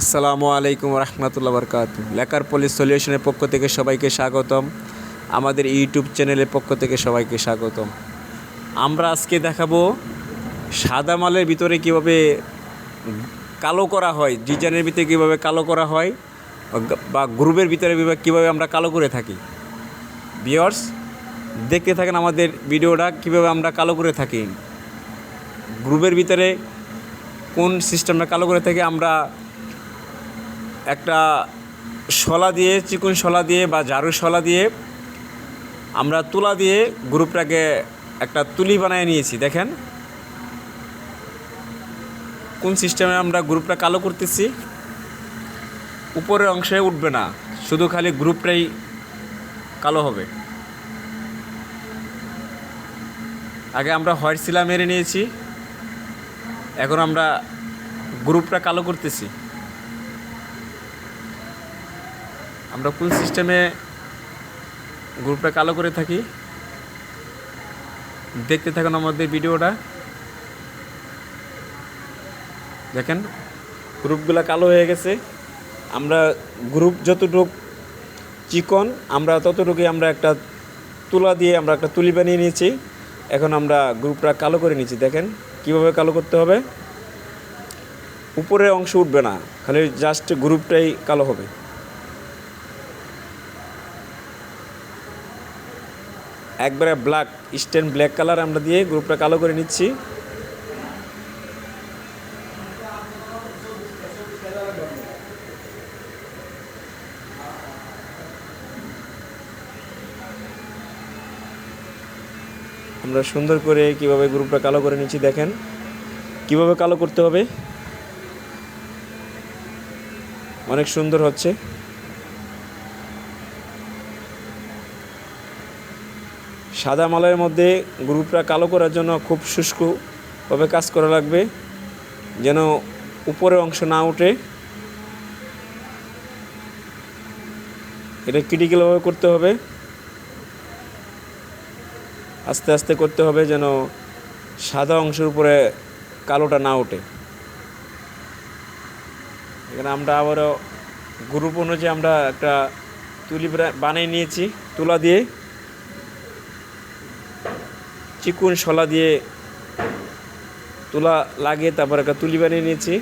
আসসালামু আলাইকুম রহমতুল্লাহ বরকাত লেখার পুলিশ সলিউশনের পক্ষ থেকে সবাইকে স্বাগতম। আমাদের ইউটিউব চ্যানেলের পক্ষ থেকে সবাইকে স্বাগতম। আমরা আজকে দেখাবো সাদা মালের ভিতরে কীভাবে কালো করা হয়, ডিজাইনের ভিতরে কীভাবে কালো করা হয়, বা গ্রুপের ভিতরে কীভাবে আমরা কালো করে থাকি। বিয়ার্স দেখতে থাকেন আমাদের ভিডিওটা, কীভাবে আমরা কালো করে থাকি। গ্রুপের ভিতরে কোন সিস্টেমটা কালো করে থাকি, আমরা একটা শলা দিয়ে, চিকন শলা দিয়ে বা ঝাড়ু শলা দিয়ে আমরা তুলা দিয়ে গ্রুপটাকে একটা তুলি বানিয়ে নিয়েছি, দেখেন। কোন সিস্টেমে আমরা গ্রুপটা কালো করতেছি? উপরের অংশে উঠবে না, শুধু খালি গ্রুপটাই কালো হবে। আগে আমরা হোয়াইট সিলা মেরে নিয়েছি, এখন আমরা গ্রুপটা কালো করতেছি। আমরা কোন সিস্টেমে গ্রুপটা কালো করে থাকি। দেখতে থাকুন আমাদের ভিডিওটা দেখেন গ্রুপগুলো কালো হয়ে গেছে। আমরা গ্রুপ যতটুক চিকন, আমরা ততটুকুই আমরা একটা তুলা দিয়ে আমরা একটা তুলি বানিয়ে নিয়েছি। এখন আমরা গ্রুপটা কালো করে নিয়েছি। দেখেন, কীভাবে কালো করতে হবে? উপরের অংশ উঠবে না, খালি জাস্ট গ্রুপটাই কালো হবে। একবারে ব্ল্যাক স্টেন ব্ল্যাক কালার আমরা দিয়ে গ্রুপটা কালো করে নিচ্ছি। আমরা সুন্দর করে কীভাবে গ্রুপটা কালো করে নিচ্ছি দেখেন। কীভাবে কালো করতে হবে? অনেক সুন্দর হচ্ছে। সাদা মালের মধ্যে গ্রুপটা কালো করার জন্য খুব শুষ্কভাবে কাজ করা লাগবে, যেন উপরের অংশ না ওঠে এটা ক্রিটিক্যালভাবে করতে হবে। আস্তে আস্তে করতে হবে যেন সাদা অংশের উপরে কালোটা না ওঠে এখানে আমরা আবারও গ্রুপ অনুযায়ী আমরা একটা তুলি বানিয়ে নিয়েছি, তুলা দিয়ে। চিকুন শলা দিয়ে তুলা লাগিয়ে তারপর একটা তুলি বানিয়ে নিয়েছি।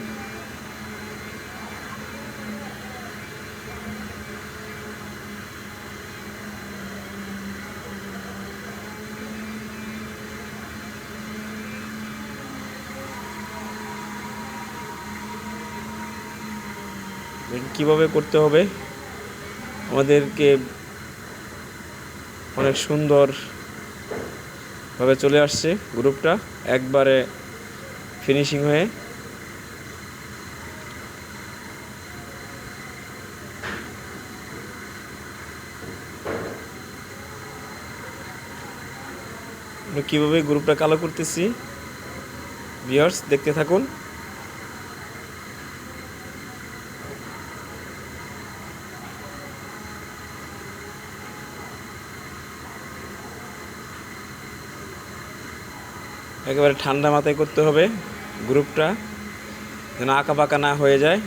কীভাবে করতে হবে। আমাদেরকে অনেক সুন্দর ভাবে চলে আসছে গ্রুপটা। একবারে ফিনিশিং হয়ে। কীভাবে গ্রুপটা কালো করতেছি? ভিউয়ার্স দেখতে থাকুন। একেবারে ঠান্ডা মাথায় করতে হবে গ্রুপটা, যেন আঁকা পাকা না হয়ে যায়।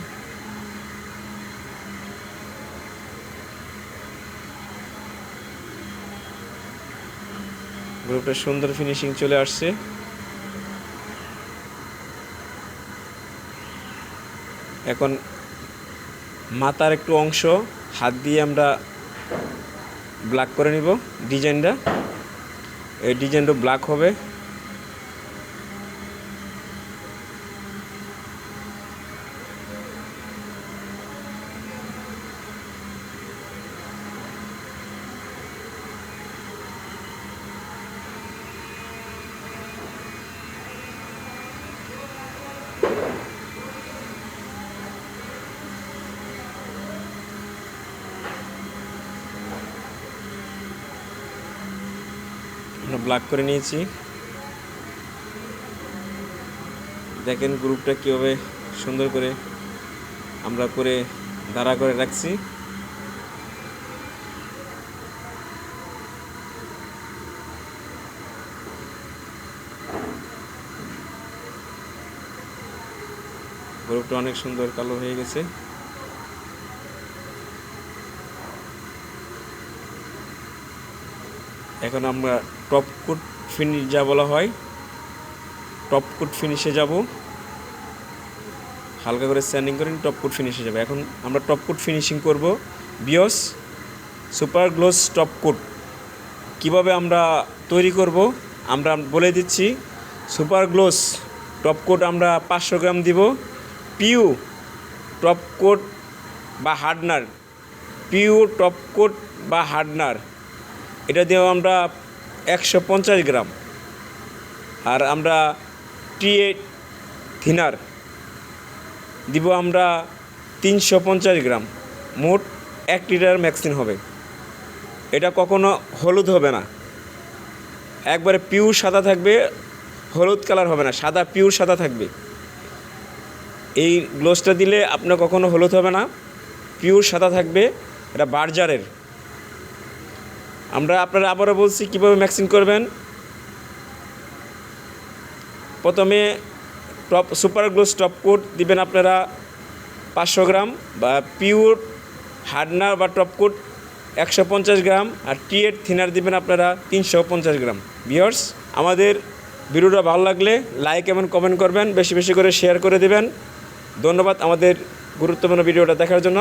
গ্রুপটা সুন্দর ফিনিশিং চলে আসছে। এখন মাথার একটু অংশ, হাত দিয়ে আমরা ব্ল্যাক করে নিব ডিজাইনটা এই ডিজাইনটা ব্ল্যাক হবে। আমরা ব্ল্যাক করে নিয়েছি। দেখেন গ্রুপটা কীভাবে সুন্দর করে আমরা করে দাঁড়া করে রাখছি। গ্রুপটা অনেক সুন্দর কালো হয়ে গেছে। এখন আমরা টপ কোট ফিনিশ যা বলা হয়, টপ কোট ফিনিশে যাব। হালকা করে স্যান্ডিং করে টপ কোট ফিনিশে যাবে। এখন আমরা টপ কোট ফিনিশিং করব। বিয়স সুপার গ্লোস টপ কোট কীভাবে আমরা তৈরি করব? আমরা বলে দিচ্ছি সুপার গ্লোস টপ কোট আমরা পাঁচশো গ্রাম দিব। পিউ টপ কোট বা হার্ডনার, পিউ টপ কোট বা হার্ডনার। এটা দিয়েও আমরা একশো পঞ্চাশ গ্রাম। আর আমরা টি থিনার। দিব আমরা তিনশো পঞ্চাশ গ্রাম। মোট এক লিটার ম্যাক্সিন হবে। এটা কখনো হলুদ হবে না। একবারে পিওর সাদা থাকবে, হলুদ কালার হবে না, সাদা পিওর সাদা থাকবে। এই গ্লোভসটা দিলে আপনার কখনো হলুদ হবে না, পিওর সাদা থাকবে, এটা বার্জারের। আমরা আপনারা আবারও বলছি, কীভাবে ম্যাক্সিং করবেন? প্রথমে top super gloss top coat দিবেন আপনারা পাঁচশো গ্রাম বা পিওর হার্ডনার বা টপ কোট একশো পঞ্চাশ গ্রাম আর টি এর থিনার দিবেন আপনারা তিনশো পঞ্চাশ গ্রাম। বিয়ার্স আমাদের ভিডিওটা ভালো লাগলে লাইক এবং কমেন্ট করবেন, বেশি বেশি করে শেয়ার করে দেবেন। ধন্যবাদ আমাদের গুরুত্বপূর্ণ ভিডিওটা দেখার জন্য।